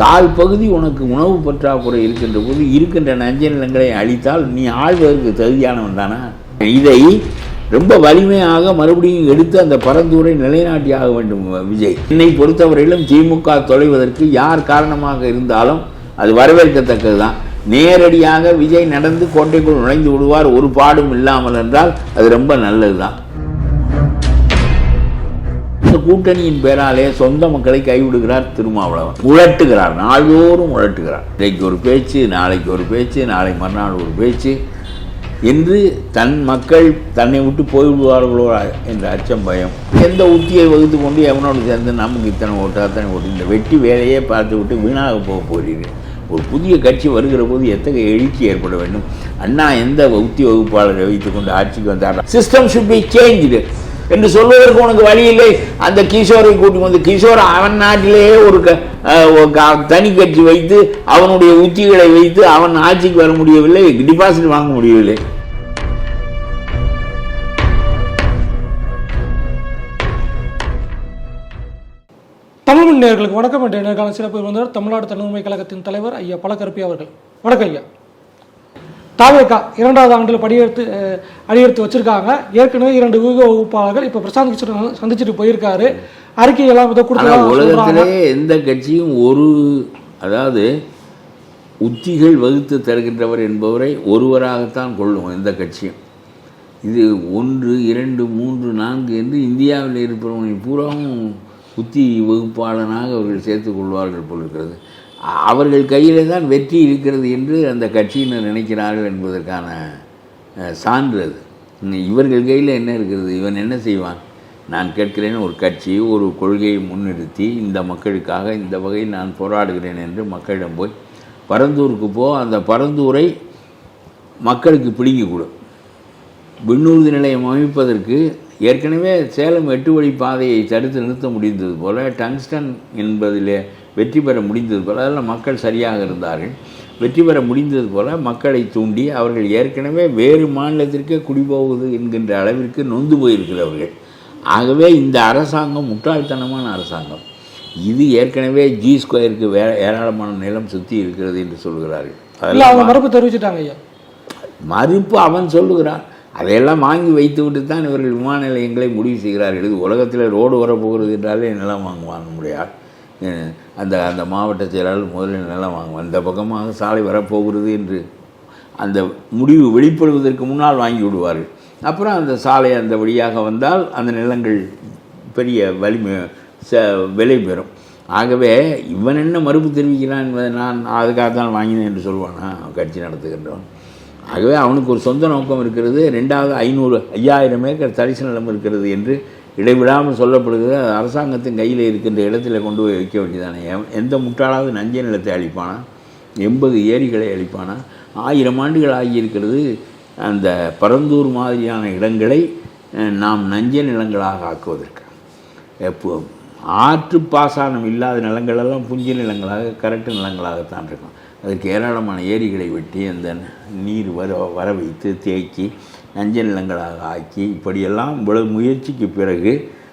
தாழ் பகுதி உனக்கு உணவு பற்றாக்குறை இருக்கின்ற போது இருக்கின்ற நஞ்ச நிலங்களை அழித்தால் நீ ஆழ்வதற்கு தகுதியானவன் தானா? இதை ரொம்ப வலிமையாக மறுபடியும் எடுத்து அந்த பரந்தூரை நிலைநாட்டியாக வேண்டும் விஜய். என்னை பொறுத்தவரையிலும் திமுக தொலைவதற்கு யார் காரணமாக இருந்தாலும் அது வரவேற்கத்தக்கது தான் நேரடியாக விஜய் நடந்து கோட்டைக்குள் நுழைந்து விடுவார் ஒரு பாடும் இல்லாமல் என்றால் அது ரொம்ப நல்லது தான் இந்த கூட்டணியின் பேராலே சொந்த மக்களை கைவிடுகிறார் திருமாவளவன். உழட்டுகிறார் நாள்தோறும் உழட்டுகிறார். இன்றைக்கு ஒரு பேச்சு நாளைக்கு ஒரு பேச்சு நாளை மறுநாள் ஒரு பேச்சு. என்று தன் மக்கள் தன்னை விட்டு போய்விடுவார்களோ என்ற அச்சம் பயம். எந்த உத்தியை வகுத்து கொண்டு எவனோடு சேர்ந்து நமக்கு இத்தனை ஓட்டு அத்தனை ஓட்டு? இந்த வெட்டி வேலையே பார்த்து விட்டு வீணாக போக போகிறீர்கள். ஒரு புதிய கட்சி வருகிற போது எத்தகைய எழுச்சி ஏற்பட வேண்டும்? அண்ணா எந்த உத்தி வகுப்பாளரை வைத்துக்கொண்டு ஆட்சிக்கு வந்தார்? சிஸ்டம் ஷுட் பி சேஞ்சு என்று சொல்வதற்கு உனக்கு வழி இல்லை. அந்த கிஷோரை கூட்டி வந்து கிஷோர் அவன் நாட்டிலேயே ஒரு தனி கட்சி வைத்து அவனுடைய உத்திகளை வைத்து அவன் ஆட்சிக்கு வர முடியவில்லை டிபாசிட் வாங்க முடியவில்லை. தமிழ் நேர்களுக்கு வணக்கம். என்ற நேர்காணல் சிறப்பு விருந்தினர் தமிழ்நாடு தன்னுரிமை கழகத்தின் தலைவர் ஐயா பழக்கருப்பி அவர்கள். வணக்கம் ஐயா. தாவேக்கா இரண்டாவது ஆண்டில் படியெடுத்து அடியெடுத்து வச்சிருக்காங்க. ஏற்கனவே இரண்டு ஊக வகுப்பாளர்கள் இப்போ பிரசாந்த் கிஷோர் சந்திச்சுட்டு போயிருக்காரு. அறிக்கையெல்லாம் இதை ஆனால் கொடுத்து உலகத்திலே எந்த கட்சியும் ஒரு அதாவது உத்திகள் வகுத்து தருகின்றவர் என்பவரை ஒருவராகத்தான் கொள்ளும் எந்த கட்சியும். இது ஒன்று இரண்டு மூன்று நான்கு என்று இந்தியாவில் இருப்பவனை பூராவும் உத்தி வகுப்பாளனாக அவர்கள் சேர்த்துக் கொள்வார்கள் போல் இருக்கிறது. அவர்கள் கையிலே தான் வெற்றி இருக்கிறது என்று அந்த கட்சியினர் நினைக்கிறார்கள் என்பதற்கான சான்று அது. இவர்கள் கையில் என்ன இருக்கிறது? இவன் என்ன செய்வான்? நான் கேட்கிறேன் ஒரு கட்சி ஒரு கொள்கையை முன்னிறுத்தி இந்த மக்களுக்காக இந்த வகையில் நான் போராடுகிறேன் என்று மக்களிடம் போய் பரந்தூருக்கு போ அந்த பரந்தூரை மக்களுக்கு பிடுங்கி கொடு. விண்ணூர்தி நிலையம் அமைப்பதற்கு ஏற்கனவே சேலம் எட்டு வழி பாதையை தடுத்து நிறுத்த முடிந்தது போல டங்ஸ்டன் என்பதிலே வெற்றி பெற முடிந்தது போல அதெல்லாம் மக்கள் சரியாக இருந்தார்கள். வெற்றி பெற முடிந்தது போல மக்களை தூண்டி அவர்கள் ஏற்கனவே வேறு மாநிலத்திற்கே குடிபோகுது என்கின்ற அளவிற்கு நொந்து போயிருக்கிறவர்கள். ஆகவே இந்த அரசாங்கம் முட்டாள்தனமான அரசாங்கம். இது ஏற்கனவே ஜி ஸ்கொயருக்கு வே ஏராளமான நிலம் சுற்றி இருக்கிறது என்று சொல்கிறார்கள். அவங்க மறுப்பு தெரிவிச்சிட்டாங்க ஐயா. மறுப்பு அவன் சொல்லுகிறான். அதையெல்லாம் வாங்கி வைத்துவிட்டு தான் இவர்கள் விமான நிலையங்களை முடிவு செய்கிறார்கள். இது உலகத்தில் ரோடு வரப்போகிறது என்றாலே நிலம் வாங்குவாங்க முடியாது அந்த அந்த மாவட்ட செயலாளர் முதலில் நிலம் வாங்குவான்? இந்த பக்கமாக சாலை வரப்போகிறது என்று அந்த முடிவு வெளிப்படுவதற்கு முன்னால் வாங்கி விடுவார்கள். அப்புறம் அந்த சாலை அந்த வழியாக வந்தால் அந்த நிலங்கள் பெரிய வலிமை ச விலை பெறும். ஆகவே இவன் என்ன மறுப்பு தெரிவிக்கிறான் என்பதை நான் அதுக்காக தான் வாங்கினேன் என்று சொல்வானா? கட்சி நடத்துகின்றவன். ஆகவே அவனுக்கு ஒரு சொந்த நோக்கம் இருக்கிறது. ரெண்டாவது ஐநூறு ஐயாயிரம் ஏக்கர் தரிசு நிலம் இருக்கிறது என்று இடைவிடாமல் சொல்லப்படுகிறது. அது அரசாங்கத்தின் கையில் இருக்கின்ற இடத்துல கொண்டு போய் வைக்க வேண்டியதானே. எந்த முட்டாளாவது நஞ்ச நிலத்தை அழிப்பானா? எண்பது ஏரிகளை அழிப்பானா? ஆயிரம் ஆண்டுகள் ஆகியிருக்கிறது. அந்த பரந்தூர் மாதிரியான இடங்களை நாம் நஞ்ச நிலங்களாக ஆக்குவதற்கு. எப்போ ஆற்று பாசனம் இல்லாத நிலங்களெல்லாம் புஞ்ச நிலங்களாக கரட்டு நிலங்களாகத்தான் இருக்கும். அதுக்கு ஏராளமான ஏரிகளை வெட்டி அந்த நீர் வர வர வைத்து தேக்கி நஞ்ச நிலங்களாக ஆக்கி இப்படியெல்லாம் இவ்வளவு முயற்சிக்கு பிறகு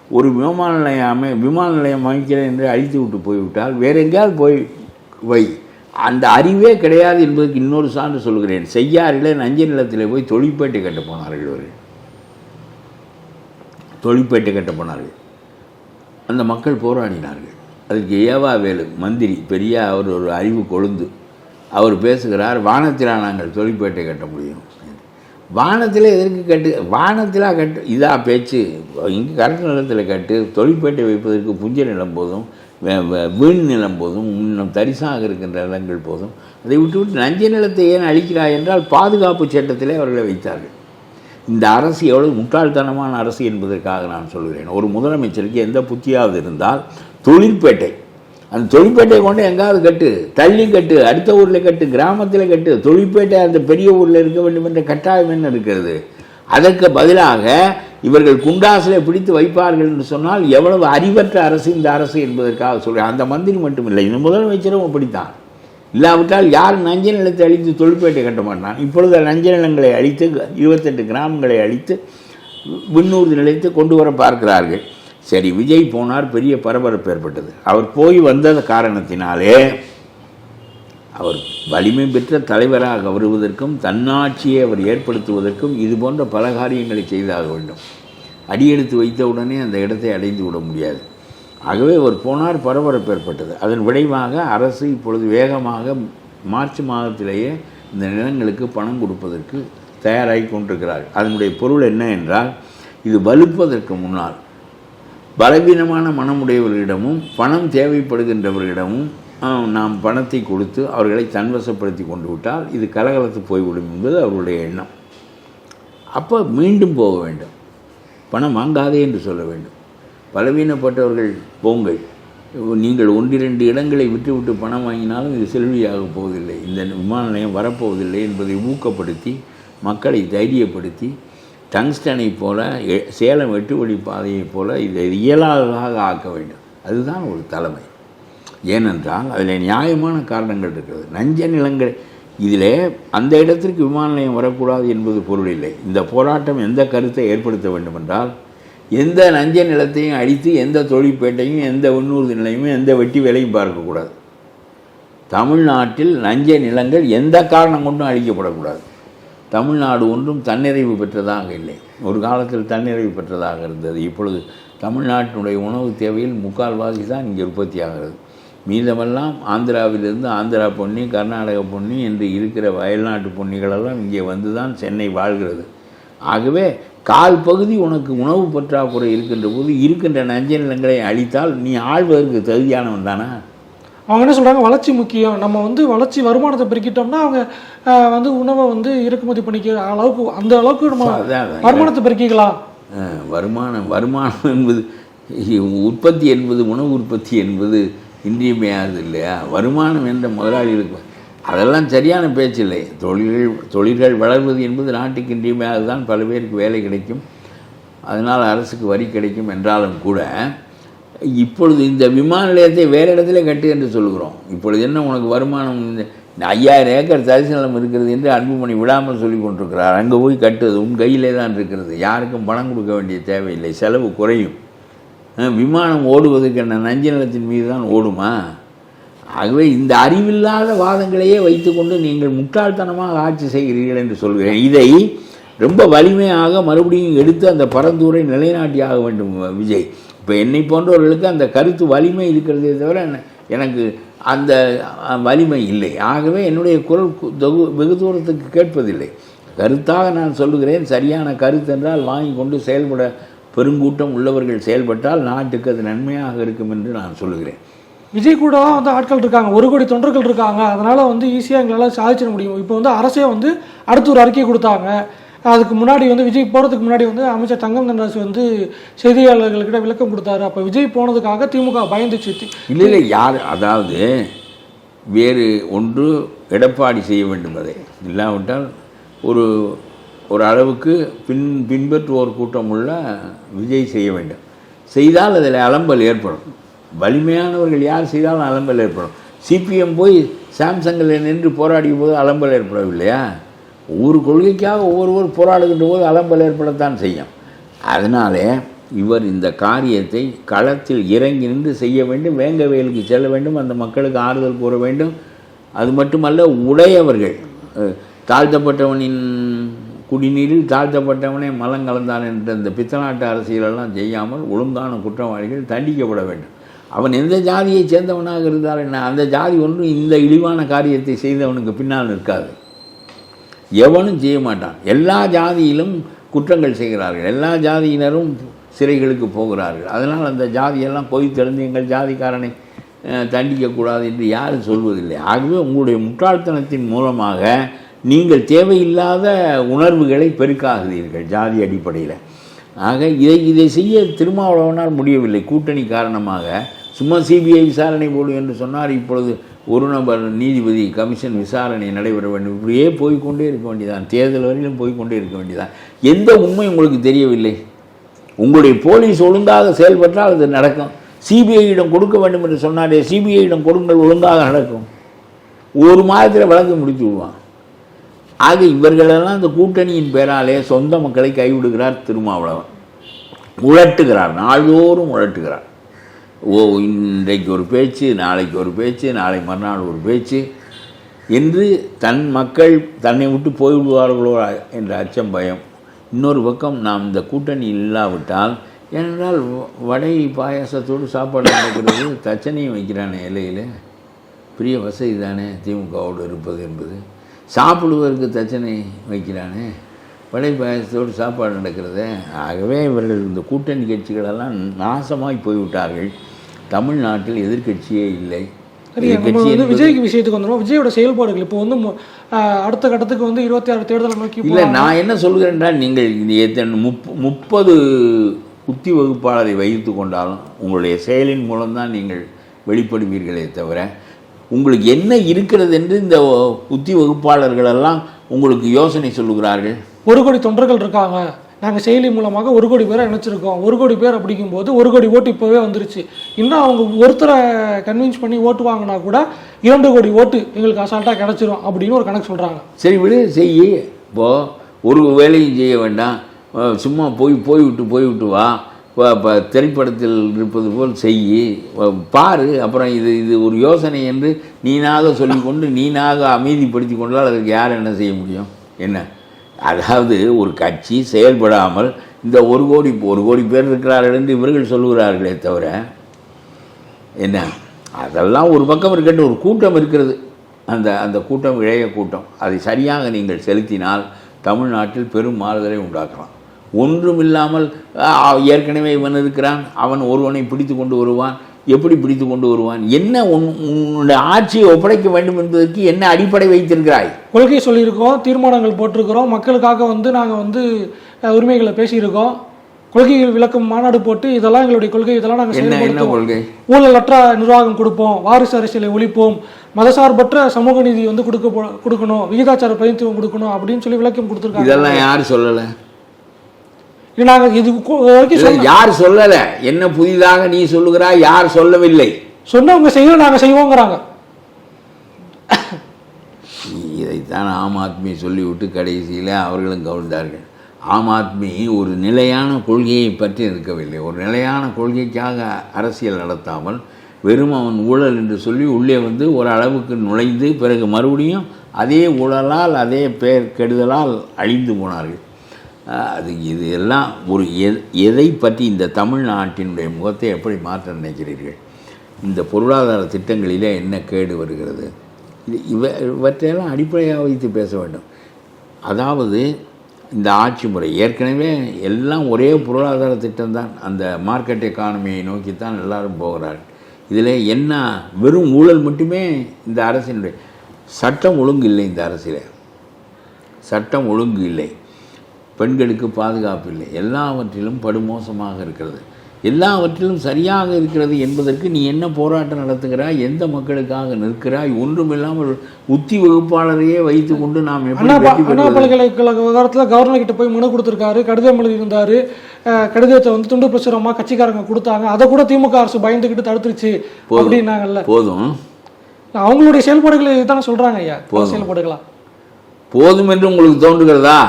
ஒரு விமான நிலையம் அமை விமான நிலையம் அமைக்கிறேன் என்று அழித்து விட்டு போய்விட்டால் வேற எங்கேயாவது போய் வை. அந்த அறிவே கிடையாது என்பதற்கு இன்னொரு சான்று சொல்கிறேன். செய்யாறிலே நஞ்ச நிலத்தில் போய் தொழிற்பேட்டை கட்ட போனார்கள் ஒரு தொழிற்பேட்டை கட்ட போனார்கள். அந்த மக்கள் போராடினார்கள். அதுக்கு ஏவா வேலு மந்திரி பெரிய அவர் ஒரு அறிவு கொழுந்து அவர் பேசுகிறார் வானத்திலா நாங்கள் தொழிற்பேட்டை கட்ட முடியும்? வானத்தில் எதற்கு கட்டு? வானத்திலா கட்டு இதாக பேச்சு. இங்கே கரண்ட் நிலத்தில் கட்டு தொழிற்பேட்டை வைப்பதற்கு புஞ்ச நிலம் போதும் வீண் நிலம் போதும் இன்னும் தரிசாக இருக்கின்ற நிலங்கள் போதும். அதை விட்டு விட்டு நஞ்ச நிலத்தை ஏன் அழிக்கிறாய் என்றால் பாதுகாப்பு சட்டத்திலே அவர்களை வைத்தார்கள். இந்த அரசு எவ்வளவு முட்டாள்தனமான அரசு என்பதற்காக நான் சொல்கிறேன். ஒரு முதலமைச்சருக்கு எந்த புத்தியாவது இருந்தால் தொழிற்பேட்டை அந்த தொழிற்பேட்டையை கொண்டு எங்காவது கட்டு தள்ளி கட்டு அடுத்த ஊரில் கட்டு கிராமத்தில் கட்டு தொழிற்பேட்டை அந்த பெரிய ஊரில் இருக்க வேண்டும் என்ற கட்டாயம் என்ன இருக்கிறது? அதற்கு பதிலாக இவர்கள் குண்டாசில் பிடித்து வைப்பார்கள் என்று சொன்னால் எவ்வளவு அறிவற்ற அரசு இந்த அரசு என்பதற்காக சொல்கிறேன் அந்த மந்திரி மட்டுமில்லை இந்த முதலமைச்சரும் அப்படித்தான். இல்லாவிட்டால் யார் நஞ்ச நிலத்தை அழித்து தொழிற்பேட்டை கட்ட மாட்டான்? இப்பொழுது நஞ்ச நிலங்களை அழித்து இருபத்தெட்டு கிராமங்களை அழித்து விண்ணூர்தி நிலையத்தை கொண்டு வர பார்க்கிறார்கள். சரி விஜய் போனார் பெரிய பரபரப்பு ஏற்பட்டது. அவர் போய் வந்த காரணத்தினாலே அவர் வலிமை பெற்ற தலைவராக வருவதற்கும் தன்னாட்சியை அவர் ஏற்படுத்துவதற்கும் இது போன்ற பல காரியங்களை செய்தாக வேண்டும். அடியெடுத்து வைத்தவுடனே அந்த இடத்தை அடைந்து விட முடியாது. ஆகவே அவர் போனார் பரபரப்பு ஏற்பட்டது. அதன் விளைவாக அரசு இப்பொழுது வேகமாக மார்ச் மாதத்திலேயே இந்த நிலங்களுக்கு பணம் கொடுப்பதற்கு தயாராகி கொண்டிருக்கிறார்கள். அதனுடைய பொருள் என்ன என்றால் இது வலுப்பதற்கு முன்னால் பலவீனமான மனமுடையவர்களிடமும் பணம் தேவைப்படுகின்றவர்களிடமும் நாம் பணத்தை கொடுத்து அவர்களை தன்வசப்படுத்தி கொண்டு விட்டால் இது கலகலத்து போய்விடும் என்பது அவருடைய எண்ணம். அப்போ மீண்டும் போக வேண்டும். பணம் வாங்காதே என்று சொல்ல வேண்டும். பலவீனப்பட்டவர்கள் போங்கள். நீங்கள் ஒன்றிரண்டு இடங்களை விட்டுவிட்டு பணம் வாங்கினாலும் இது செல்வியாக போவதில்லை. இந்த விமான நிலையம் வரப்போவதில்லை என்பதை ஊக்கப்படுத்தி மக்களை தைரியப்படுத்தி டங்ஸ்டனை போல் சேலம் எட்டு வழி பாதையைப் போல இதை இயலாததாக ஆக்க வேண்டும். அதுதான் ஒரு தலைமை. ஏனென்றால் அதில் நியாயமான காரணங்கள் இருக்கிறது. நஞ்ச நிலங்கள் இதில் அந்த இடத்திற்கு விமான நிலையம் வரக்கூடாது என்பது பொருள் இல்லை. இந்த போராட்டம் எந்த கருத்தை ஏற்படுத்த வேண்டுமென்றால் எந்த நஞ்ச நிலத்தையும் அழித்து எந்த தொழிற்பேட்டையும் எந்த உன்னூர்தி நிலையுமே எந்த வெட்டி வேலையும் பார்க்கக்கூடாது. தமிழ்நாட்டில் நஞ்ச நிலங்கள் எந்த காரணம் கொண்டும் அழிக்கப்படக்கூடாது. தமிழ்நாடு ஒன்றும் தன்னிறைவு பெற்றதாக இல்லை. ஒரு காலத்தில் தன்னிறைவு பெற்றதாக இருந்தது. இப்பொழுது தமிழ்நாட்டினுடைய உணவு தேவையில் முக்கால்வாசி தான் இங்கே உற்பத்தி ஆகிறது மீதமெல்லாம் ஆந்திராவிலிருந்து ஆந்திரா பொன்னி கர்நாடக பொன்னி என்று இருக்கிற வயல்நாட்டு பொன்னிகளெல்லாம் இங்கே வந்து தான் சென்னை வாழ்கிறது. ஆகவே கால் பகுதி உனக்கு உணவு பற்றாக்குறை இருக்கின்ற போது இருக்கின்ற நஞ்ச நிலங்களை அழித்தால் நீ ஆழ்வதற்கு தகுதியானவன் தானா? அவங்க என்ன சொல்கிறாங்க வளர்ச்சி முக்கியம். நம்ம வந்து வளர்ச்சி வருமானத்தை பெருக்கிட்டோம்னா அவங்க வந்து உணவை வந்து இறக்குமதி பண்ணிக்கிற அளவுக்கு அந்த அளவுக்கு நம்ம. வருமானத்தை பெருக்கிக்கலாம். வருமானம் வருமானம் என்பது உற்பத்தி என்பது உணவு உற்பத்தி என்பது இன்றியமையாது இல்லையா? வருமானம் என்ற முதலாளிகளுக்கு அதெல்லாம் சரியான பேச்சு இல்லை. தொழில்கள் தொழில்கள் வளர்வது என்பது நாட்டுக்கு இன்றியமையாது தான் பல பேருக்கு வேலை கிடைக்கும். அதனால் அரசுக்கு வரி கிடைக்கும் என்றாலும் கூட இப்பொழுது இந்த விமான நிலையத்தை வேறு இடத்துல கட்டு என்று சொல்கிறோம் இப்பொழுது என்ன உனக்கு வருமானம்? இந்த ஐயாயிரம் ஏக்கர் தரிசு நிலம் இருக்கிறது என்று அன்புமணி விடாமல் சொல்லி கொண்டிருக்கிறார். அங்கே போய் கட்டுறது உன் கையிலே தான் இருக்கிறது. யாருக்கும் பணம் கொடுக்க வேண்டிய தேவையில்லை. செலவு குறையும். விமானம் ஓடுவதற்கு என்ன நஞ்சு நிலத்தின் மீது தான் ஓடுமா? ஆகவே இந்த அறிவில்லாத வாதங்களையே வைத்துக்கொண்டு நீங்கள் முட்டாள்தனமாக ஆட்சி செய்கிறீர்கள் என்று சொல்கிறேன். இதை ரொம்ப வலிமையாக மறுபடியும் எடுத்து அந்த பரந்தூரை நிலைநாட்டியாக வேண்டும் விஜய். இப்போ என்னை போன்றவர்களுக்கு அந்த கருத்து வலிமை இருக்கிறதே தவிர எனக்கு அந்த வலிமை இல்லை. ஆகவே என்னுடைய குரல் தொகு- வெகு தூரத்துக்கு கேட்பதில்லை. கருத்தாக நான் சொல்லுகிறேன் சரியான கருத்து என்றால் வாங்கி கொண்டு செயல்பட பெருங்கூட்டம் உள்ளவர்கள் செயல்பட்டால் நாட்டுக்கு அது நன்மையாக இருக்கும் என்று நான் சொல்லுகிறேன். விஜய் கூட வந்து ஆட்கள் இருக்காங்க ஒரு கோடி தொண்டர்கள் இருக்காங்க அதனால் வந்து ஈஸியாக எங்களால் சாதிச்சிட முடியும். இப்போ வந்து அரசே வந்து அடுத்து ஒரு அறிக்கை கொடுத்தாங்க அதுக்கு முன்னாடி வந்து விஜய் போகிறதுக்கு முன்னாடி வந்து அமைச்சர் தங்கம் தென்னரசு வந்து செய்தியாளர்கள்கிட்ட விளக்கம் கொடுத்தாரு. அப்போ விஜய் போனதுக்காக திமுக பயந்துச்சு. இல்லை இல்லை யார் அதாவது வேறு ஒன்று எடப்பாடி செய்ய வேண்டும் அதை. இல்லாவிட்டால் ஒரு ஒரு அளவுக்கு பின் பின்பற்றுவோர் கூட்டம் உள்ள விஜய் செய்ய வேண்டும். செய்தால் அதில் அலம்பல் ஏற்படும். வலிமையானவர்கள் யார் செய்தாலும் அலம்பல் ஏற்படும். சிபிஎம் போய் சாம்சங்கில் நின்று போராடிய போது அலம்பல் ஏற்படவில்லையா? ஒவ்வொரு கொள்கைக்காக ஒவ்வொருவர் போராடுகின்ற போது அலம்பல் ஏற்படத்தான் செய்யும். அதனாலே இவர் இந்த காரியத்தை களத்தில் இறங்கி நின்று செய்ய வேண்டும் வேங்கவேலுக்கு செல்ல வேண்டும் அந்த மக்களுக்கு ஆறுதல் கூற வேண்டும். அது மட்டுமல்ல உடையவர்கள் தாழ்த்தப்பட்டவனின் குடிநீரில் தாழ்த்தப்பட்டவனே மலம் கலந்தான் என்ற இந்த பித்தநாட்டு அரசியலெல்லாம் செய்யாமல் ஒழுங்கான குற்றவாளிகள் தண்டிக்கப்பட வேண்டும். அவன் எந்த ஜாதியை சேர்ந்தவனாக இருந்தால் என்ன? அந்த ஜாதி ஒன்றும் இந்த இழிவான காரியத்தை செய்தவனுக்கு பின்னால் நிற்காது. எவனும் செய்ய மாட்டான். எல்லா ஜாதியிலும் குற்றங்கள் செய்கிறார்கள். எல்லா ஜாதியினரும் சிறைகளுக்கு போகிறார்கள். அதனால் அந்த ஜாதியெல்லாம் போய் தெரிந்து எங்கள் ஜாதிக்காரனை தண்டிக்கக்கூடாது என்று யாரும் சொல்வதில்லை. ஆகவே உங்களுடைய முட்டாள்தனத்தின் மூலமாக நீங்கள் தேவையில்லாத உணர்வுகளை பெருக்காகிறீர்கள் ஜாதி அடிப்படையில். ஆக இதை இதை செய்ய திருமாவளவனால் முடியவில்லை. கூட்டணி காரணமாக சும்மா சிபிஐ விசாரணை போடும் என்று சொன்னார். இப்பொழுது ஒரு நபர் நீதிபதி கமிஷன் விசாரணை நடைபெற வேண்டும். இப்படியே போய்க்கொண்டே இருக்க வேண்டியதான் தேர்தல் வரையிலும் போய்க்கொண்டே இருக்க வேண்டியதான் எந்த உண்மை உங்களுக்கு தெரியவில்லை? உங்களுடைய போலீஸ் ஒழுங்காக செயல்பட்டால் அது நடக்கும். சிபிஐயிடம் கொடுக்க வேண்டும் என்று சொன்னாலே சிபிஐயிடம் கொடுங்கள் ஒழுங்காக நடக்கும். ஒரு மாதத்தில் வழக்கு முடித்து விடுவான். ஆக இவர்களெல்லாம் இந்த கூட்டணியின் பேராலே சொந்த மக்களை கைவிடுகிறார் திருமாவளவன். உழட்டுகிறார் நாள்தோறும் உழட்டுகிறார் ஓ இன்றைக்கு ஒரு பேச்சு நாளைக்கு ஒரு பேச்சு நாளை மறுநாள் ஒரு பேச்சு என்று தன் மக்கள் தன்னை விட்டு போய்விடுவார்களோ என்ற அச்சம் பயம். இன்னொரு பக்கம் நாம் இந்த கூட்டணி இல்லாவிட்டால் ஏனென்றால் வ- வடை பாயாசத்தோடு சாப்பாடு நடக்கிறது தச்சனையும் வைக்கிறானே இலையில் பெரிய வசதி தானே திமுகவோடு இருப்பது என்பது. சாப்பிடுவதற்கு தச்சனை வைக்கிறானே வடை பாயசத்தோடு சாப்பாடு நடக்கிறதே. ஆகவே இவர்கள் இந்த கூட்டணி கட்சிகளெல்லாம் நாசமாய் போய்விட்டார்கள். தமிழ்நாட்டில் எதிர்க்கட்சியே இல்லை. வந்து விஜய்க்கு விஷயத்துக்கு வந்துடும் விஜயோட செயல்பாடுகள் இப்போ வந்து அடுத்த கட்டத்துக்கு வந்து இருபத்தி ஆறு தேர்தலை நோக்கி இல்லை நான் என்ன சொல்கிறேன்றால் நீங்கள் முப் முப்பது உத்தி வகுப்பாளரை வைத்து கொண்டாலும் உங்களுடைய செயலின் மூலம்தான் நீங்கள் வெளிப்படுவீர்களே தவிர உங்களுக்கு என்ன இருக்கிறது என்று இந்த உத்தி வகுப்பாளர்களெல்லாம் உங்களுக்கு யோசனை சொல்லுகிறார்கள்? ஒரு கோடி தொண்டர்கள் இருக்காங்க. நாங்கள் செயலி மூலமாக ஒரு கோடி பேரை இணைச்சிருக்கோம். ஒரு கோடி பேர் அப்படிங்கும்போது ஒரு கோடி ஓட்டு இப்போவே வந்துருச்சு. இன்னும் அவங்க ஒருத்தரை கன்வின்ஸ் பண்ணி ஓட்டு வாங்கினா கூட இரண்டு கோடி ஓட்டு எங்களுக்கு அசால்ட்டாக கிடச்சிரும் அப்படின்னு ஒரு கணக்கு சொல்கிறாங்க சரி விடு செய். இப்போ ஒரு வேலையும் செய்ய வேண்டாம். சும்மா போய் போய் விட்டு போய் விட்டு வா. இப்போ இப்போ திரைப்படத்தில் இருப்பது போல் செய். பாரு. அப்புறம் இது இது ஒரு யோசனை என்று நீனாக சொல்லிக்கொண்டு நீனாக அமைதிப்படுத்தி கொண்டால் அதற்கு யார் என்ன செய்ய முடியும்? என்ன? அதாவது ஒரு கட்சி செயல்படாமல் இந்த ஒரு கோடி ஒரு கோடி பேர் இருக்கிறார்கள் என்று இவர்கள் சொல்லுகிறார்களே தவிர என்ன? அதெல்லாம் ஒரு பக்கம் இருக்கட்டும் ஒரு கூட்டம் இருக்கிறது. அந்த அந்த கூட்டம் இளைய கூட்டம். அதை சரியாக நீங்கள் செலுத்தினால் தமிழ்நாட்டில் பெரும் மாறுதலை உண்டாக்கலாம். ஒன்றும் இல்லாமல் ஏற்கனவே இவன் இருக்கிறான் அவன் ஒருவனை பிடித்து கொண்டு வருவான் எப்படி பிடித்து கொண்டு வருவான்? என்ன உன் உன்னுடைய ஆட்சியை ஒப்படைக்க வேண்டும் என்பதற்கு என்ன அடிப்படை வைத்திருக்கிறாய்? கொள்கை சொல்லியிருக்கோம் தீர்மானங்கள் போட்டிருக்கிறோம் மக்களுக்காக வந்து நாங்கள் வந்து உரிமைகளை பேசியிருக்கோம். கொள்கைகள் விளக்கும் மாநாடு போட்டு இதெல்லாம் எங்களுடைய கொள்கை இதெல்லாம் நாங்கள் ஊழலற்ற நிர்வாகம் கொடுப்போம் வாரிசு அரசியலை ஒழிப்போம் மதசார்பற்ற சமூக நீதி வந்து கொடுக்க கொடுக்கணும் விகிதாச்சார பிரதித்துவம் கொடுக்கணும் அப்படின்னு சொல்லி விளக்கம் கொடுத்துருக்காங்க. இதெல்லாம் யார் சொல்லலை. நாங்கள் இது கு- வரைக்கும் இல்லை, சொன்ன- யார் சொல்லலை? என்ன புதிதாக நீ சொல்லுகிறாய்? யார் சொல்லவில்லை? சொன்னவங்க செய்யணும் நாங்கள் செய்வோங்கிறாங்க. இதைத்தான் ஆம் ஆத்மி சொல்லிவிட்டு கடைசியில் அவர்களும் கவிழ்ந்தார்கள் ஆம் ஆத்மி ஒரு நிலையான கொள்கையை பற்றி இருக்கவில்லை. ஒரு நிலையான கொள்கைக்காக அரசியல் நடத்தாமல் வெறும் அவன் ஊழல் என்று சொல்லி உள்ளே வந்து ஒரு அளவுக்கு நுழைந்து பிறகு மறுபடியும் அதே ஊழலால் அதே பேர் கெடுதலால் அழிந்து போனார்கள். அது இது எல்லாம் ஒரு எதை பற்றி இந்த தமிழ்நாட்டினுடைய முகத்தை எப்படி மாற்ற நினைக்கிறீர்கள்? இந்த பொருளாதார திட்டங்களிலே என்ன கேடு வருகிறது? இது இவ இவற்றையெல்லாம் அடிப்படையாக வைத்து பேச வேண்டும். அதாவது இந்த ஆட்சி முறை ஏற்கனவே எல்லாம் ஒரே பொருளாதார திட்டம்தான். அந்த மார்க்கெட் எக்கானமியை நோக்கித்தான் எல்லாரும் போகிறார்கள். இதில் என்ன வெறும் ஊழல் மட்டுமே இந்த அரசினுடைய சட்டம் ஒழுங்கு இல்லை இந்த அரசில். சட்டம் ஒழுங்கு இல்லை. பெண்களுக்கு பாதுகாப்பு இல்லை. எல்லாவற்றிலும் படுமோசமாக இருக்கிறது. எல்லாவற்றிலும் சரியாக இருக்கிறது என்பதற்கு நீ என்ன போராட்டம் நடத்துகிறாய்? எந்த மக்களுக்காக நிற்கிறாய்? ஒன்றுமில்லாமல் உத்தி வகுப்பாளரையே வைத்துக்கொண்டு நாம் எப்படி அண்ணா பல்கலைக்கழக விவகாரத்தில் கவர்னர் கிட்ட போய் மனு கொடுத்துருக்காரு. கடிதம் எழுதியிருந்தாரு. கடிதத்தை வந்து துண்டு பிரசுரமா கட்சிக்காரங்க கொடுத்தாங்க. அதை கூட திமுக அரசு பயந்துக்கிட்டு தடுத்துருச்சு அப்படின்னாங்கல்ல. போதும். அவங்களுடைய செயல்பாடுகளை இதுதானே சொல்றாங்க ஐயா. செயல்பாடுகளா? போதும் என்று உங்களுக்கு தோன்றுகிறதா?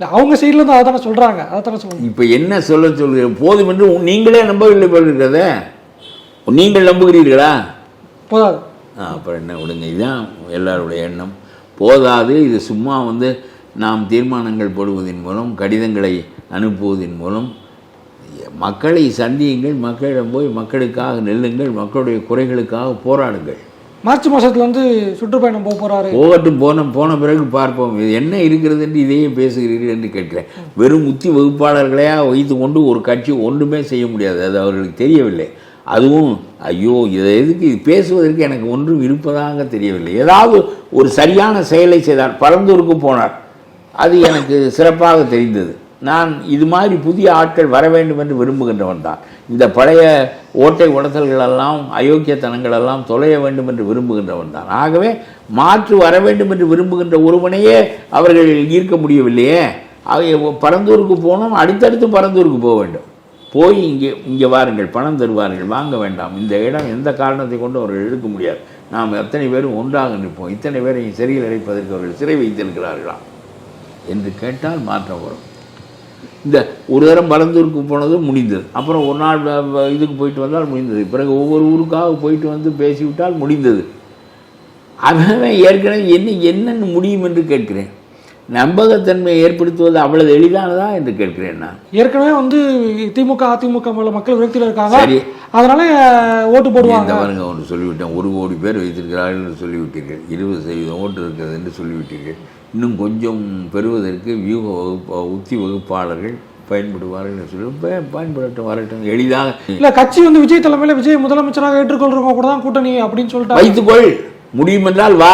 இல்ல அவங்க சைடுல தானே சொல்றாங்க. அதை தானே சொல்லுங்க இப்போ என்ன சொல்ல சொல்கிறேன் போதும் என்று உன் நீங்களே நம்பவில்லை போல் இருக்கிறதே நீங்கள் நம்புகிறீர்களா? போதாது. ஆ, அப்புறம் என்ன விடுங்க. இதுதான் எல்லாருடைய எண்ணம். போதாது. இது சும்மா வந்து நாம் தீர்மானங்கள் போடுவதன் மூலம் கடிதங்களை அனுப்புவதன் மூலம் மக்களை சந்தியுங்கள் மக்களிடம் போய் மக்களுக்காக நெல்லுங்கள் மக்களுடைய குறைகளுக்காக போராடுங்கள். மார்ச் மாதத்துல வந்து சுற்றுப்பயணம் போக போறாரு. போகட்டும் போன போன பிறகு பார்ப்போம். இது என்ன இருக்கிறது என்று இதையே பேசுகிறீர்கள் என்று கேட்கிறேன். வெறும் உத்தி வகுப்பாளர்களையாக வைத்து கொண்டு ஒரு கட்சி ஒன்றுமே செய்ய முடியாது. அது அவர்களுக்கு தெரியவில்லை. அதுவும் ஐயோ இதை எதுக்கு இது பேசுவதற்கு எனக்கு ஒன்றும் இருப்பதாக தெரியவில்லை. ஏதாவது ஒரு சரியான செயலை செய்தார். பரந்தூருக்கு போனார். அது எனக்கு சிறப்பாக தெரிந்தது. நான் இது மாதிரி புதிய ஆட்கள் வர வேண்டும் என்று விரும்புகின்றவன் தான். இந்த பழைய ஓட்டை உடத்தல்களெல்லாம் அயோக்கியத்தனங்களெல்லாம் தொலைய வேண்டும் என்று விரும்புகின்றவன் தான். ஆகவே மாற்று வர வேண்டும் என்று விரும்புகின்ற ஒருவனையே அவர்கள் ஈர்க்க முடியவில்லையே. ஆக பரந்தூருக்கு போனோம் அடுத்தடுத்து பரந்தூருக்கு போக வேண்டும். போய் இங்கே இங்கே வாருங்கள் பணம் தருவார்கள் வாங்க வேண்டாம். இந்த இடம் எந்த காரணத்தை கொண்டு அவர்கள் எடுக்க முடியாது. நாம் எத்தனை பேரும் ஒன்றாக நிற்போம். இத்தனை பேரையும் சிறையில் அடைப்பதற்கு அவர்கள் சிறை வைத்திருக்கிறார்களாம் என்று கேட்டால் மாற்றம் வரும். இந்த ஒரு தரம் பரந்தூருக்கு போனது முடிந்தது. அப்புறம் ஒரு நாள் இதுக்கு போயிட்டு வந்தால் முடிந்தது. பிறகு ஒவ்வொரு ஊருக்காக போயிட்டு வந்து பேசிவிட்டால் முடிந்தது. அவன் ஏற்கனவே என்ன என்னென்னு முடியும் என்று கேட்கிறேன். நம்பகத்தன்மையை ஏற்படுத்துவது அவ்வளவு எளிதானதா என்று கேட்கிறேன் நான். ஏற்கனவே வந்து திமுக அதிமுக மக்கள் விரக்தியில் இருக்காங்க. சரி. அதனால ஓட்டு போடுவாங்க. பாருங்க ஒன்று சொல்லிவிட்டேன். ஒரு கோடி பேர் வைத்திருக்கிறார்கள் என்று சொல்லிவிட்டீர்கள். இருபது சதவீதம் ஓட்டு இருக்கிறது என்று சொல்லிவிட்டீர்கள். இன்னும் கொஞ்சம் பெறுவதற்கு வியூக வகுப்பு உத்தி வகுப்பாளர்கள் பயன்படுவார்கள் என்று சொல்லி பயன்படட்டும் வரட்டும். எளிதாக இல்ல கட்சி வந்து விஜய் தலைமையில விஜய் முதலமைச்சராக ஏற்றுக்கொள்றவங்க கூட தான் கூட்டணி அப்படின்னு சொல்லிட்டாங்க. வைத்துக்கொள். முடியும் என்றால் வா.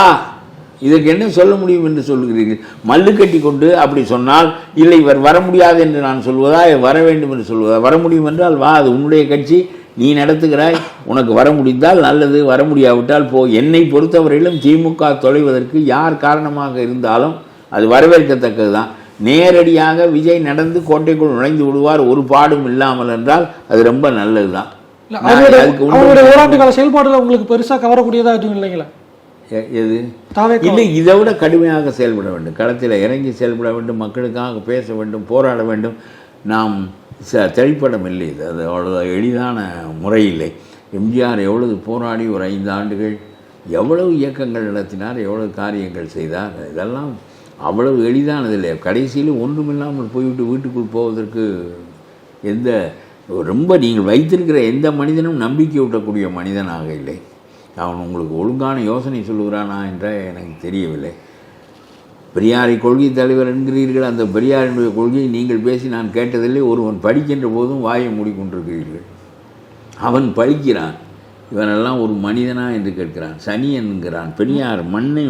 இதற்கு என்ன சொல்ல முடியும் என்று சொல்லுகிறீர்கள் மல்லு கட்டி கொண்டு அப்படி சொன்னால் இல்லை இவர் வர முடியாது என்று நான் சொல்வதா? வர வேண்டும் என்று சொல்வதா? வர முடியும் என்றால் வா அது உன்னுடைய கட்சி. நீ நடத்துகிறாய் உனக்கு வர முடிந்தால் நல்லது வர முடியாவிட்டால் போ. என்னை பொறுத்தவரையிலும் திமுக தொலைவதற்கு யார் காரணமாக இருந்தாலும் அது வரவேற்கத்தக்கது தான் நேரடியாக விஜய் நடந்து கோட்டைக்குள் நுழைந்து விடுவார் ஒரு பாடும் இல்லாமல் என்றால் அது ரொம்ப நல்லது தான் அவருடைய ஓராண்டு கால செயல்பாடுல உங்களுக்கு பெருசா கவரக்கூடியதா எதுவும் இல்லைங்களா? எது? இல்லை இதை விட கடுமையாக செயல்பட வேண்டும். களத்தில் இறங்கி செயல்பட வேண்டும் மக்களுக்காக பேச வேண்டும் போராட வேண்டும். நாம் ச திரைப்படம் இல்லை இது. அது அவ்வளோ எளிதான முறை இல்லை எம்ஜிஆர் எவ்வளவு போராடி ஒரு ஐந்து ஆண்டுகள் எவ்வளவு இயக்கங்கள் நடத்தினார் எவ்வளவு காரியங்கள் செய்தார் இதெல்லாம் அவ்வளவு எளிதானதில்லை கடைசியில் ஒன்றுமில்லாமல் போய்விட்டு வீட்டுக்குள் போவதற்கு எந்த ரொம்ப நீங்கள் வைத்திருக்கிற எந்த மனிதனும் நம்பிக்கை ஊட்டக்கூடிய மனிதனாக இல்லை. அவன் உங்களுக்கு ஒழுங்கான யோசனை சொல்லுகிறானா என்ற எனக்கு தெரியவில்லை. பெரியாரை கொள்கை தலைவர் என்கிறீர்கள். அந்த பெரியாரினுடைய கொள்கையை நீங்கள் பேசி நான் கேட்டதில்லை. ஒருவன் படிக்கின்ற போதும் வாயை மூடிக்கொண்டிருக்கிறீர்கள் அவன் படிக்கிறான். இவனெல்லாம் ஒரு மனிதனா என்று கேட்கிறான். சனி என்கிறான். பெரியார் மண்ணை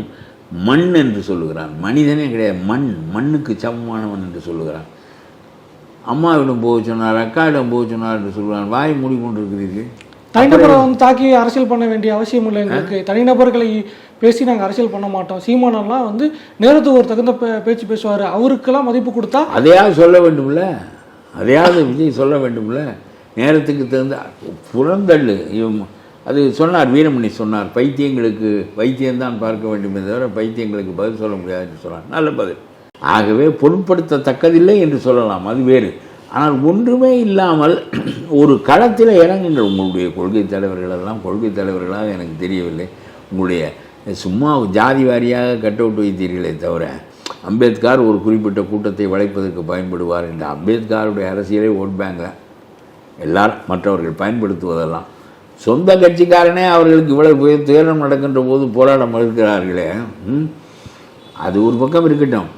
மண் என்று சொல்லுகிறான். மனிதனே கிடையாது. மண் மண்ணுக்கு சமமானவன் என்று சொல்லுகிறான். அம்மாவிடம் போக சொன்னார் அக்காவிடம் போக சொன்னார் என்று சொல்கிறான் வாய் மூடிக்கொண்டிருக்கிறீர்கள் தனிநபரை வந்து தாக்கி அரசியல் பண்ண வேண்டிய அவசியம் இல்லை. எங்களுக்கு தனிநபர்களை பேசி நாங்கள் அரசியல் பண்ண மாட்டோம். சீமானெல்லாம் வந்து நேரத்துக்கு ஒரு தகுந்த பேச்சு பேசுவார். அவருக்கெல்லாம் மதிப்பு கொடுத்தா அதையாவது சொல்ல வேண்டும்ல? அதையாவது விஜய் சொல்ல வேண்டும்ல? நேரத்துக்கு தகுந்த புறந்தள்ளு. அது சொன்னார் வீரமணி சொன்னார் பைத்தியங்களுக்கு வைத்தியம்தான் பார்க்க வேண்டுமே தவிர பைத்தியங்களுக்கு பதில் சொல்ல முடியாதுன்னு சொன்னார். நல்ல பதில். ஆகவே பொருட்படுத்தத்தக்கதில்லை என்று சொல்லலாம். அது வேறு. ஆனால் ஒன்றுமே இல்லாமல் ஒரு களத்தில் இறங்குங்கள். உங்களுடைய கொள்கை தலைவர்கள் எல்லாம் கொள்கை தலைவர்களாக எனக்கு தெரியவில்லை. உங்களுடைய சும்மா ஜாதி வாரியாக கட் அவுட் வைத்தீர்களே தவிர அம்பேத்கர் ஒரு குறிப்பிட்ட கூட்டத்தை வளைப்பதற்கு பயன்படுவார் என்ற அம்பேத்கருடைய அரசியலே ஓட் பேங்க் எல்லாரும் மற்றவர்கள் பயன்படுத்துவதெல்லாம். சொந்த கட்சிக்காரனே அவர்களுக்கு இவ்வளவு துயரம் நடக்கின்ற போது போராட மறுக்கிறார்களே ம்? அது ஒரு பக்கம் இருக்கட்டும்.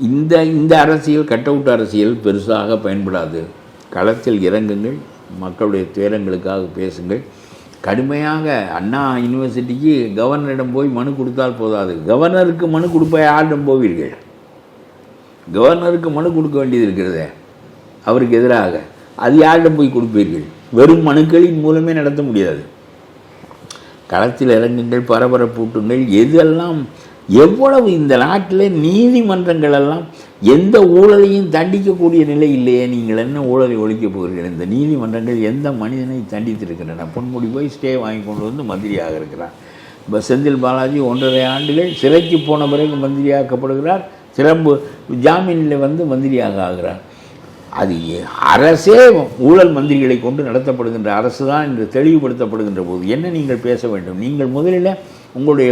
இந்த இந்த அரசியல் கட் அவுட் அரசியல் பெருசாக பயன்படாது. களத்தில் இறங்குங்கள் மக்களுடைய துயரங்களுக்காக பேசுங்கள். கடுமையாக அண்ணா யூனிவர்சிட்டிக்கு கவர்னரிடம் போய் மனு கொடுத்தால் போதாது. கவர்னருக்கு மனு கொடுப்ப யாரிடம் போவீர்கள்? கவர்னருக்கு மனு கொடுக்க வேண்டியது இருக்கிறதே. அவருக்கு எதிராக. அது யாரிடம் போய் கொடுப்பீர்கள்? வெறும் மனுக்களின் மூலமே நடத்த முடியாது. களத்தில் இறங்குங்கள் பரபரப்பூட்டுங்கள் எதெல்லாம் எவ்வளவு இந்த நாட்டில் நீதிமன்றங்கள் எல்லாம் எந்த ஊழலையும் தண்டிக்கக்கூடிய நிலை இல்லையே நீங்கள் என்ன ஊழலை ஒழிக்கப் போகிறீர்கள்? இந்த நீதிமன்றங்கள் எந்த மனிதனை தண்டித்திருக்கின்றன? பொன்முடி போய் ஸ்டே வாங்கி கொண்டு வந்து மந்திரியாக இருக்கிறார். இப்போ செந்தில் பாலாஜி ஒன்றரை ஆண்டுகள் சிறைக்கு போன பிறகு மந்திரியாக்கப்படுகிறார். சிறப்பு ஜாமீனில் வந்து மந்திரியாக ஆகிறார். அது அரசே ஊழல் மந்திரிகளை கொண்டு நடத்தப்படுகின்ற அரசு தான் என்று தெளிவுபடுத்தப்படுகின்ற போது என்ன நீங்கள் பேச வேண்டும்? நீங்கள் முதலில் உங்களுடைய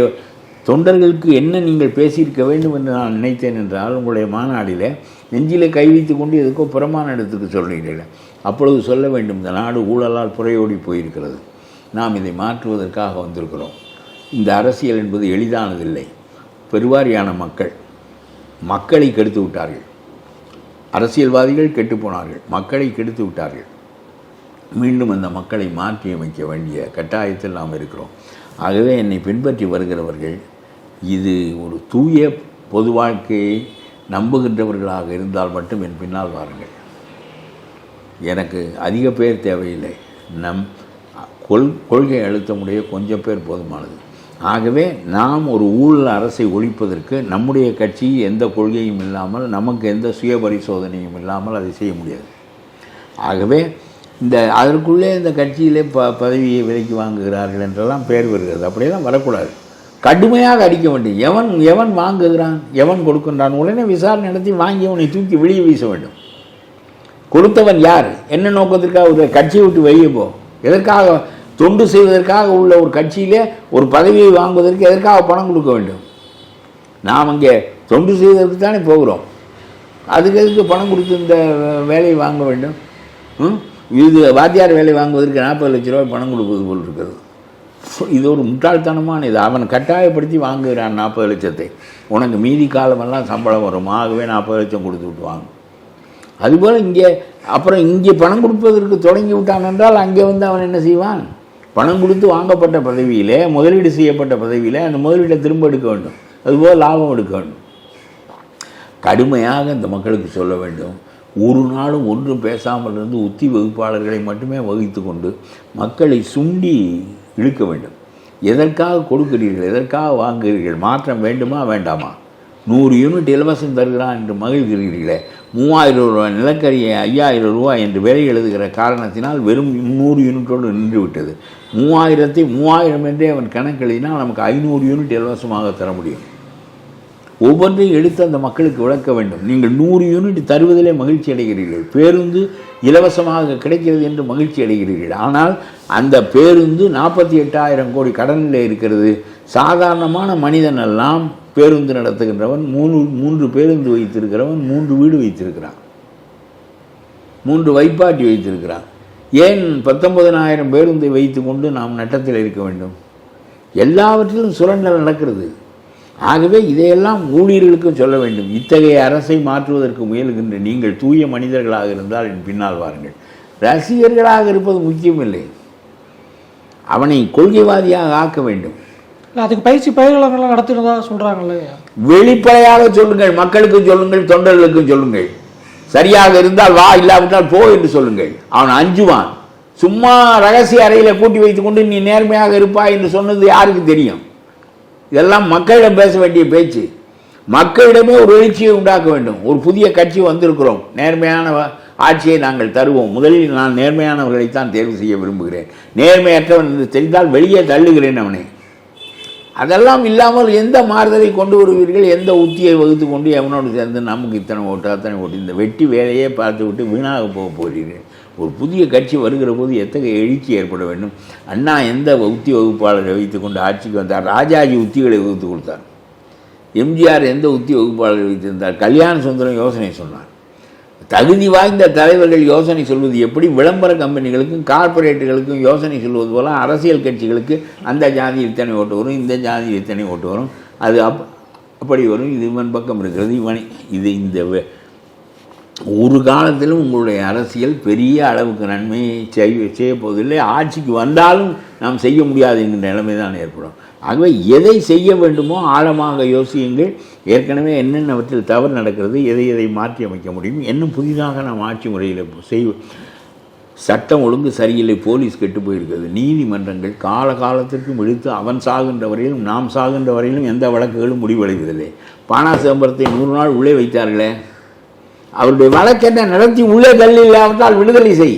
தொண்டர்களுக்கு என்ன நீங்கள் பேசியிருக்க வேண்டும் என்று நான் நினைத்தேன் என்றால் உங்களுடைய மாநாடில் நெஞ்சிலே கை வைத்து கொண்டு எதுக்கோ புறமான இடத்துக்கு சொல்கிறீர்கள் அப்பொழுது சொல்ல வேண்டும் இந்த நாடு ஊழலால் புறையோடி போயிருக்கிறது. நாம் இதை மாற்றுவதற்காக வந்திருக்கிறோம். இந்த அரசியல் என்பது எளிதானதில்லை. பெருவாரியான மக்கள் மக்களை கெடுத்து விட்டார்கள். அரசியல்வாதிகள் கெட்டுப்போனார்கள் மக்களை கெடுத்து விட்டார்கள். மீண்டும் அந்த மக்களை மாற்றி அமைக்க வேண்டிய கட்டாயத்தில் நாம் இருக்கிறோம். ஆகவே என்னை பின்பற்றி வருகிறவர்கள் இது ஒரு தூய பொது வாழ்க்கையை நம்புகின்றவர்களாக இருந்தால் மட்டும் என் பின்னால் வாருங்கள். எனக்கு அதிக பேர் தேவையில்லை. நம் கொள் கொள்கை அழுத்தமுடைய கொஞ்சம் பேர் போதுமானது. ஆகவே நாம் ஒரு ஊழல் அரசை ஒழிப்பதற்கு நம்முடைய கட்சி எந்த கொள்கையும் இல்லாமல் நமக்கு எந்த சுய பரிசோதனையும் இல்லாமல் அதை செய்ய முடியாது. ஆகவே இந்த அதற்குள்ளே இந்த கட்சியிலே ப பதவியை விலைக்கு வாங்குகிறார்கள் என்றெல்லாம் பேர் வருகிறது. அப்படியெல்லாம் வரக்கூடாது. கடுமையாக அடிக்க வேண்டும் எவன் எவன் வாங்குகிறான் எவன் கொடுக்கின்றான்? உடனே விசாரணை நடத்தி வாங்கியவனை தூக்கி வெளியே வீச வேண்டும். கொடுத்தவன் யார்? என்ன நோக்கத்திற்காக ஒரு கட்சியை விட்டு வெளியே போ? எதற்காக தொண்டு செய்வதற்காக உள்ள ஒரு கட்சியிலே ஒரு பதவியை வாங்குவதற்கு எதற்காக பணம் கொடுக்க வேண்டும்? நாம் அங்கே தொண்டு செய்வதற்கு தானே போகிறோம். அதுக்கு எதுக்கு பணம் கொடுத்து இந்த வேலையை வாங்க வேண்டும்? ம்? இது வாத்தியார் வேலை வாங்குவதற்கு நாற்பது லட்ச ரூபாய் பணம் கொடுப்பது போல் இருக்கிறது இது ஒரு முட்டாள்தனமான இது. அவன் கட்டாயப்படுத்தி வாங்குகிறான் நாற்பது லட்சத்தை. உனக்கு மீதி காலமெல்லாம் சம்பளம் வரும். ஆகவே நாற்பது லட்சம் கொடுத்து விட்டுவாங்க. அதுபோல் இங்கே அப்புறம் இங்கே பணம் கொடுப்பதற்கு தொடங்கி விட்டான் என்றால் அங்கே வந்து அவன் என்ன செய்வான்? பணம் கொடுத்து வாங்கப்பட்ட பதவியிலே முதலீடு செய்யப்பட்ட பதவியிலே அந்த முதலீட்டை திரும்ப எடுக்க வேண்டும். அதுபோல் லாபம் எடுக்க வேண்டும். கடுமையாக இந்த மக்களுக்கு சொல்ல வேண்டும். ஒரு நாளும் ஒன்றும் பேசாமல் இருந்து உத்தி வகுப்பாளர்களை மட்டுமே வகித்து கொண்டு மக்களை சுண்டி இழுக்க வேண்டும். எதற்காக கொடுக்கிறீர்கள்? எதற்காக வாங்குகிறீர்கள்? மாற்றம் வேண்டுமா வேண்டாமா? நூறு யூனிட் இலவசம் தருகிறான் என்று மகிழ்கிறீர்களே. மூவாயிரம் ரூபாய் நிலக்கரியை ஐயாயிரம் ரூபாய் என்று விலை எழுதுகிற காரணத்தினால் வெறும் நூறு யூனிட்டோடு நின்று விட்டது. மூவாயிரத்தை மூவாயிரம் என்றே அவன் கணக்கெழுதினால் நமக்கு ஐநூறு யூனிட் இலவசமாக தர முடியும். ஒவ்வொன்றையும் எடுத்து அந்த மக்களுக்கு விளக்க வேண்டும். நீங்கள் நூறு யூனிட் தருவதிலே மகிழ்ச்சி அடைகிறீர்கள். பேருந்து இலவசமாக கிடைக்கிறது என்று மகிழ்ச்சி அடைகிறீர்கள். ஆனால் அந்த பேருந்து நாற்பத்தி எட்டாயிரம் கோடி கடனில் இருக்கிறது. சாதாரணமான மனிதன் எல்லாம் பேருந்து நடத்துகின்றவன் மூணு மூன்று பேருந்து வைத்திருக்கிறவன் மூன்று வீடு வைத்திருக்கிறான். மூன்று வைப்பாட்டி வைத்திருக்கிறான். ஏன் பத்தொன்பதனாயிரம் பேருந்தை வைத்துக்கொண்டு நாம் நட்டத்தில் இருக்க வேண்டும்? எல்லாவற்றிலும் சுரண்டல் நடக்கிறது. ஆகவே இதையெல்லாம் ஊழியர்களுக்கும் சொல்ல வேண்டும். இத்தகைய அரசை மாற்றுவதற்கு முயலுகின்ற நீங்கள் தூய மனிதர்களாக இருந்தால் என் பின்னால் வாருங்கள். ரசிகர்களாக இருப்பது முக்கியமில்லை. அவனை கொள்கைவாதியாக ஆக்க வேண்டும். அதுக்கு பயிற்சி பயிர்களெல்லாம் நடத்தினதா சொல்கிறாங்கல்ல வெளிப்படையாக சொல்லுங்கள் மக்களுக்கும் சொல்லுங்கள் தொண்டர்களுக்கும் சொல்லுங்கள். சரியாக இருந்தால் வா இல்லாவிட்டால் போ என்று சொல்லுங்கள். அவன் அஞ்சுவான். சும்மா ரகசிய அறையில கூட்டி வைத்துக்கொண்டு நீ நேர்மையாக இருப்பாய் என்று சொன்னது யாருக்கு தெரியும்? இதெல்லாம் மக்களிடம் பேச வேண்டிய பேச்சு. மக்களிடமே ஒரு எழுச்சியை உண்டாக்க வேண்டும். ஒரு புதிய கட்சி வந்திருக்கிறோம். நேர்மையான ஆட்சியை நாங்கள் தருவோம். முதலில் நான் நேர்மையானவர்களைத்தான் தேர்வு செய்ய விரும்புகிறேன். நேர்மையற்றவன் என்று தெரிந்தால் வெளியே தள்ளுகிறேன் அவனை. அதெல்லாம் இல்லாமல் எந்த மாறுதலை கொண்டு வருவீர்கள்? எந்த உத்தியை வகுத்து கொண்டு எவனோடு சேர்ந்து நமக்கு இத்தனை ஓட்டு அத்தனை ஓட்டு? இந்த வெட்டி வேலையே பார்த்து விட்டு வீணாக போக போகிறீர்கள். ஒரு புதிய கட்சி வருகிற போது எத்தகைய எழுச்சி ஏற்பட வேண்டும்? அண்ணா எந்த உத்தி வகுப்பாளரை வைத்துக்கொண்டு ஆட்சிக்கு வந்தார்? ராஜாஜி உத்திகளை வகுத்து கொடுத்தார். எம்ஜிஆர் எந்த உத்தி வகுப்பாளரை வைத்திருந்தார்? கல்யாண சுந்தரம் யோசனை சொன்னார். தகுதி வாய்ந்த தலைவர்கள் யோசனை சொல்வது எப்படி? விளம்பர கம்பெனிகளுக்கும் கார்ப்பரேட்டுகளுக்கும் யோசனை சொல்வது போல அரசியல் கட்சிகளுக்கு அந்த ஜாதி இத்தனை ஓட்டு வரும் இந்த ஜாதி இத்தனை ஓட்டு வரும். அது அப் அப்படி வரும். இது இவன் பக்கம் இருக்கிறது இவன் இது இந்த ஒரு காலத்திலும் உங்களுடைய அரசியல் பெரிய அளவுக்கு நன்மையை செய்ய செய்ய போவதில்லை. ஆட்சிக்கு வந்தாலும் நாம் செய்ய முடியாது என்கிற நிலைமை தான் ஏற்படும். ஆகவே எதை செய்ய வேண்டுமோ ஆழமாக யோசியுங்கள். ஏற்கனவே என்னென்னவற்றில் தவறு நடக்கிறது எதை எதை மாற்றி அமைக்க முடியும் இன்னும் புதிதாக நாம் ஆட்சி முறையில் செய் சட்டம் ஒழுங்கு சரியில்லை போலீஸ் கெட்டு போயிருக்கிறது. நீதிமன்றங்கள் கால காலத்திற்கும் இழுத்து அவன் சாகின்ற வரையிலும் நாம் சாகின்ற வரையிலும் எந்த வழக்குகளும் முடிவடைவதில்லை. பானா சிதம்பரத்தை நூறு நாள் உள்ளே வைத்தார்களே. அவருடைய வழக்கென்ன நடத்தி உள்ளே தள்ளி இல்லாவிட்டால் விடுதலை செய்.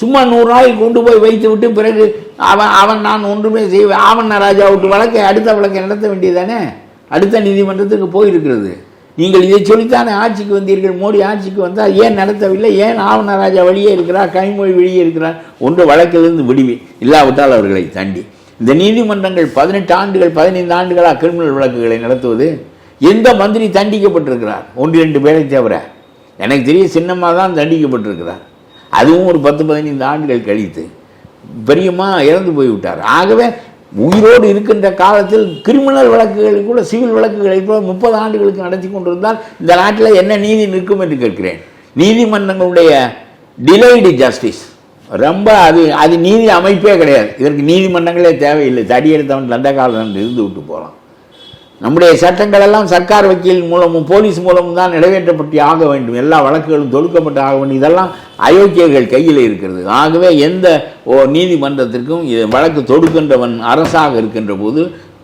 சும்மா நூறு நாளைக்கு கொண்டு போய் வைத்து விட்டு பிறகு அவன் அவன் நான் ஒன்றுமே செய்வேன். ஆவண்ண ராஜா விட்டு வழக்கை அடுத்த வழக்கை நடத்த வேண்டியதானே அடுத்த நீதிமன்றத்துக்கு போயிருக்கிறது. நீங்கள் இதை சொல்லித்தானே ஆட்சிக்கு வந்தீர்கள்? மோடி ஆட்சிக்கு வந்தால் ஏன் நடத்தவில்லை? ஏன் ஆவண ராஜா வெளியே இருக்கிறார்? கனிமொழி வெளியே இருக்கிறார்? ஒன்று வழக்கிலிருந்து விடுவி. இல்லாவிட்டால் அவர்களை தாண்டி. இந்த நீதிமன்றங்கள் பதினெட்டு ஆண்டுகள் பதினைந்து ஆண்டுகளாக கிரிமினல் வழக்குகளை நடத்துவது எந்த மந்திரி தண்டிக்கப்பட்டிருக்கிறார்? ஒன்று ரெண்டு பேரை தவிர. எனக்கு தெரிய சின்னம்மா தான் தண்டிக்கப்பட்டிருக்கிறார். அதுவும் ஒரு பத்து பதினைந்து ஆண்டுகள் கழித்து. பெரியம்மா இறந்து போய்விட்டார். ஆகவே உயிரோடு இருக்கின்ற காலத்தில் கிரிமினல் வழக்குகளை கூட சிவில் வழக்குகளை கூட முப்பது ஆண்டுகளுக்கு நடத்தி கொண்டிருந்தால் இந்த நாட்டில் என்ன நீதி நிற்கும் என்று கேட்கிறேன். நீதிமன்றங்களுடைய டிலைடு ஜஸ்டிஸ் ரொம்ப அது அது நீதி அமைப்பே கிடையாது. இதற்கு நீதிமன்றங்களே தேவையில்லை. தடியெடுத்தவன் தண்டகாலம் இருந்து விட்டு போகலாம். நம்முடைய சட்டங்கள் எல்லாம் சர்க்கார் வக்கீல் மூலமும் போலீஸ் மூலமும் தான் நிறைவேற்றப்பட்டு ஆக வேண்டும். எல்லா வழக்குகளும் தொடுக்கப்பட்டு ஆக வேண்டும். இதெல்லாம் அயோக்கியர்கள் கையில் இருக்கிறது. ஆகவே எந்த ஓ நீதிமன்றத்திற்கும் இது வழக்கு தொடுக்கின்றவன் அரசாக இருக்கின்ற போது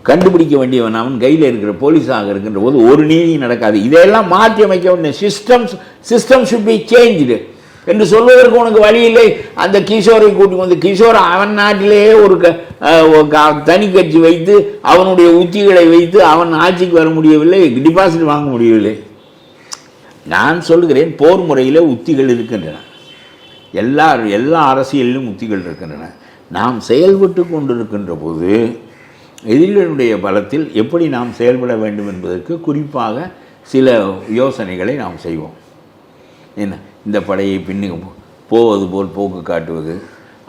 கண்டுபிடிக்க வேண்டியவன் அவன் கையில் இருக்கிற போலீஸாக இருக்கின்ற போது ஒரு நீதி நடக்காது. இதையெல்லாம் மாற்றி அமைக்க வேண்டிய systems system should be changed என்று சொல்வதற்கு உனக்கு வழி இல்லை. அந்த கிஷோரை கூட்டி வந்து கிஷோர் அவன் நாட்டிலேயே ஒரு க- தனி கட்சி வைத்து அவனுடைய உத்திகளை வைத்து அவன் ஆட்சிக்கு வர முடியவில்லை டிபாசிட் வாங்க முடியவில்லை. நான் சொல்லுகிறேன் போர் முறையில் உத்திகள் இருக்கின்றன. எல்லா எல்லா அரசியலிலும் உத்திகள் இருக்கின்றன. நாம் செயல்பட்டு கொண்டிருக்கின்ற போது எதிரிகளுடைய பலத்தில் எப்படி நாம் செயல்பட வேண்டும் என்பதற்கு குறிப்பாக சில யோசனைகளை நாம் செய்வோம். என்ன? இந்த படையை பின்னுக்கு போவது போல் போக்கு காட்டுவது.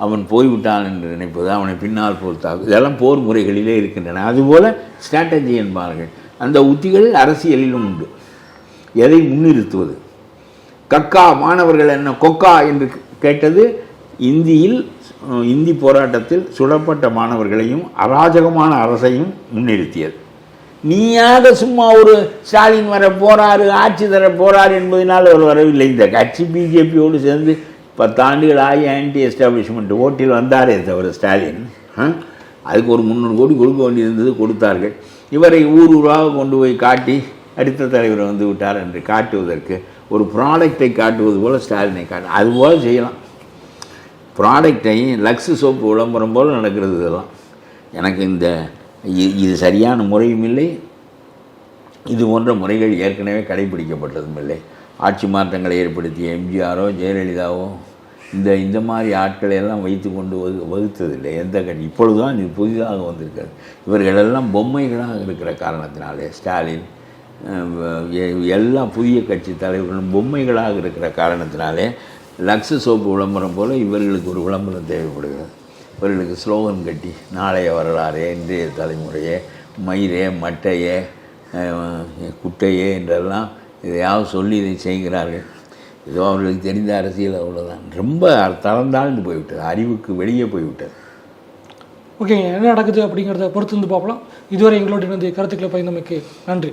அவன் போய்விட்டான் என்று நினைப்பது அவனை பின்னால் போல் தாக்கு இதெல்லாம் போர் முறைகளிலே இருக்கின்றன. அதுபோல் ஸ்ட்ராட்டஜி என்பார்கள். அந்த உத்திகள் அரசியலிலும் உண்டு. எதை முன்னிறுத்துவது? கக்கா மாணவர்கள் என்ன கொக்கா என்று கேட்டது இந்தியில் இந்தி போராட்டத்தில் சுடப்பட்ட மாணவர்களையும் அராஜகமான அரசையும் முன்னிறுத்தியது. நீயாக சும்மா ஒரு ஸ்டாலின் வர போகிறாரு ஆட்சி தர போகிறார் என்பதனால் அவர் வரவில்லை. இந்த கட்சி பிஜேபியோடு சேர்ந்து பத்தாண்டுகள் ஆகி ஆன்டி எஸ்டாப்ளிஷ்மெண்ட் ஓட்டில் வந்தாரே தவிர ஸ்டாலின். அதுக்கு ஒரு முந்நூறு கோடி கொடுக்க வேண்டியிருந்தது கொடுத்தார்கள். இவரை ஊர் ஊராக கொண்டு போய் காட்டி அடுத்த தலைவர் வந்து விட்டார் என்று காட்டுவதற்கு ஒரு ப்ராடக்டை காட்டுவது போல் ஸ்டாலினை காட்டு அதுபோல் செய்யலாம். ப்ராடக்டை லக்ஸு சோப்பு விளம்பரம் போல் நடக்கிறது இதெல்லாம். எனக்கு இந்த இது சரியான முறையும் இல்லை. இது போன்ற முறைகள் ஏற்கனவே கடைபிடிக்கப்பட்டதும் இல்லை. ஆட்சி மாற்றங்களை ஏற்படுத்திய எம்ஜிஆரோ ஜெயலலிதாவோ இந்த இந்த மாதிரி ஆட்களை எல்லாம் வைத்து கொண்டு வகு வகுத்ததில்லை. எந்த கட்சி இப்பொழுதுதான் இது புதிதாக வந்திருக்கிறது. இவர்களெல்லாம் பொம்மைகளாக இருக்கிற காரணத்தினாலே ஸ்டாலின் எல்லா புதிய கட்சி தலைவர்களும் பொம்மைகளாக இருக்கிற காரணத்தினாலே லக்ஸ் சோப்பு விளம்பரம் போல் இவர்களுக்கு ஒரு விளம்பரம் தேவைப்படுகிறது. இவர்களுக்கு ஸ்லோகன் கட்டி நாளைய வரலாறே இன்றைய தலைமுறையே மயிரே மட்டையே குட்டையே என்றெல்லாம் இதையாவது சொல்லி இதை செய்கிறார்கள். ஏதோ அவர்களுக்கு தெரிந்த அரசியல் அவ்வளோதான் ரொம்ப தளர்ந்தாழ்ந்து போய்விட்டது. அறிவுக்கு வெளியே போய்விட்டது. ஓகேங்க. என்ன நடக்குது அப்படிங்கிறத பொறுத்து வந்து பார்க்கலாம் இதுவரை எங்களோட இணைந்து கருத்துக்களை பயந்தமைக்கு நன்றி.